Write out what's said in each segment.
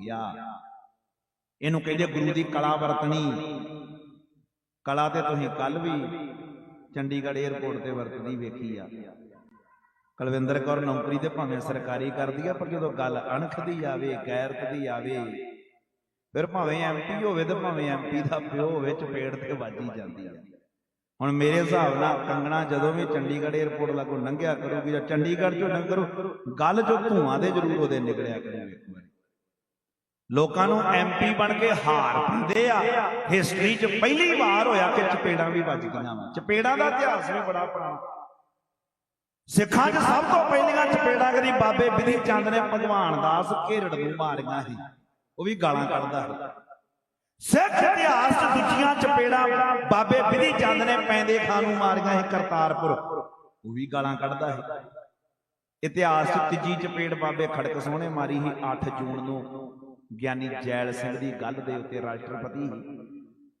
ਗਿਆ। ਇਹਨੂੰ ਕਹਿੰਦੇ ਗੁਰੂ ਦੀ ਕਲਾ ਵਰਤਣੀ। ਕਲਾ ਤੇ ਤੁਸੀਂ ਕੱਲ ਵੀ ਚੰਡੀਗੜ੍ਹ 에ਅਰਪੋਰਟ ਤੇ ਵਰਤਦੀ ਵੇਖੀ ਆ। ਕੁਲਵਿੰਦਰ ਕੌਰ ਨੌਕਰੀ ਤੇ ਭਾਵੇਂ ਸਰਕਾਰੀ ਕਰਦੀ ਆ, ਪਰ ਜਦੋਂ ਗੱਲ ਅਣਖ ਦੀ ਆਵੇ ਗੈਰਤ ਦੀ ਆਵੇ, ਫਿਰ ਭਾਵੇਂ ਐਮਪੀ ਹੋਵੇ ਤੇ ਭਾਵੇਂ ਐਮਪੀ ਦਾ ਪਿਓ ਹੋਵੇ, ਚਪੇੜ ਤੇ ਵੱਜੀ ਜਾਂਦੀ ਆ। ਹੁਣ ਮੇਰੇ ਹਿਸਾਬ ਨਾਲ ਕੰਗਣਾ ਜਦੋਂ ਵੀ ਚੰਡੀਗੜ੍ਹ 에ਅਰਪੋਰਟ ਲਾਗੋਂ ਲੰਘਿਆ ਕਰੂਗੀ ਜਾਂ ਚੰਡੀਗੜ੍ਹ ਚੋਂ ਲੰਘਰੂ, ਗੱਲ ਚੋਂ ਧੂਆਂ ਦੇ ਜ਼ਰੂਰ ਉਹਦੇ ਨਿਕਲਿਆ ਕਰੂਗੇ ਇੱਕ ਵਾਰੀ। ਲੋਕਾਂ ਨੂੰ ਐਮਪੀ ਬਣ ਕੇ ਹਾਰ ਪੈਂਦੇ ਆ। ਹਿਸਟਰੀ 'ਚ ਪਹਿਲੀ ਵਾਰ ਹੋਇਆ ਕਿ ਚਪੇੜਾਂ ਵੀ ਵੱਜ ਗਈਆਂ ਵਾ। ਚਪੇੜਾਂ ਦਾ ਇਤਿਹਾਸ ਵੀ ਬੜਾ ਪੁਰਾਣਾ। ਸਿੱਖਾਂ 'ਚ ਸਭ ਤੋਂ ਪਹਿਲੀਆਂ ਚਪੇੜਾਂ ਕਦੀ ਬਾਬੇ ਬਿਧੀ ਚੰਦ ਨੇ ਭਗਵਾਨ ਦਾਸ ਘੇਰੜ ਨੂੰ ਮਾਰੀਆਂ ਸੀ। ਉਹ ਵੀ ਗਾਲਾਂ ਕੱਢਦਾ ਸੀ। ਸਿੱਖ ਇਤਿਹਾਸ 'ਚ ਦੂਜੀਆਂ ਚਪੇੜਾਂ ਬਾਬੇ ਬਿਧੀ ਚੰਦ ਨੇ ਪੈਂਦੇ ਖਾਨ ਨੂੰ ਮਾਰੀਆਂ ਸੀ ਕਰਤਾਰਪੁਰ। ਉਹ ਵੀ ਗਾਲਾਂ ਕੱਢਦਾ ਸੀ। ਇਤਿਹਾਸ 'ਚ ਤੀਜੀ ਚਪੇੜ ਬਾਬੇ ਖੜਕ ਸੋਹਣੇ ਮਾਰੀ ਸੀ 8 ਜੂਨ ਨੂੰ। ਗਿਆਨੀ ਜੈਲ ਸਿੰਘ ਦੀ ਗੱਲ ਦੇ ਉੱਤੇ ਰਾਸ਼ਟਰਪਤੀ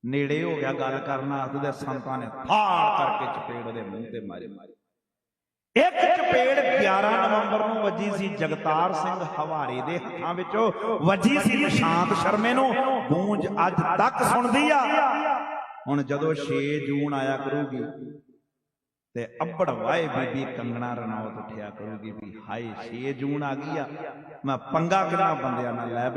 ਨੇੜੇ ਹੋ ਗਿਆ ਗੱਲ ਕਰਨ ਆਸਤੇ ਸੰਤਾਂ ਨੇ ਫਾੜ ਕਰਕੇ ਚਪੇੜ ਉਹਦੇ ਮੂੰਹ ਤੇ ਮਾਰੇ। ਮਾਰੇ ਇੱਕ ਚਪੇੜ 11 ਨਵੰਬਰ ਨੂੰ ਵੱਜੀ ਸੀ ਜਗਤਾਰ ਸਿੰਘ ਹਵਾਰੇ ਦੇ ਹੱਥਾਂ ਵਿੱਚੋਂ। ਵੱਜੀ ਸੀ ਨਿਸ਼ਾਂਤ ਸ਼ਰਮੇ ਨੂੰ। ਗੂੰਜ ਅੱਜ ਤੱਕ ਸੁਣਦੀ ਆ। ਹੁਣ ਜਦੋਂ 6 ਜੂਨ ਆਇਆ ਕਰੂਗੀ ਤੇ ਅੱਬੜ ਵਾਏ ਬੀਬੀ ਕੰਗਣਾ ਰਣੌਤ ਉੱਠਿਆ ਕਰੂਗੀ ਵੀ ਹਾਏ 6 ਜੂਨ ਆ ਗਈ ਆ। ਮੈਂ ਪੰਗਾ ਕਿੰਨਾ ਬੰਦਿਆਂ ਨਾਲ ਲੈ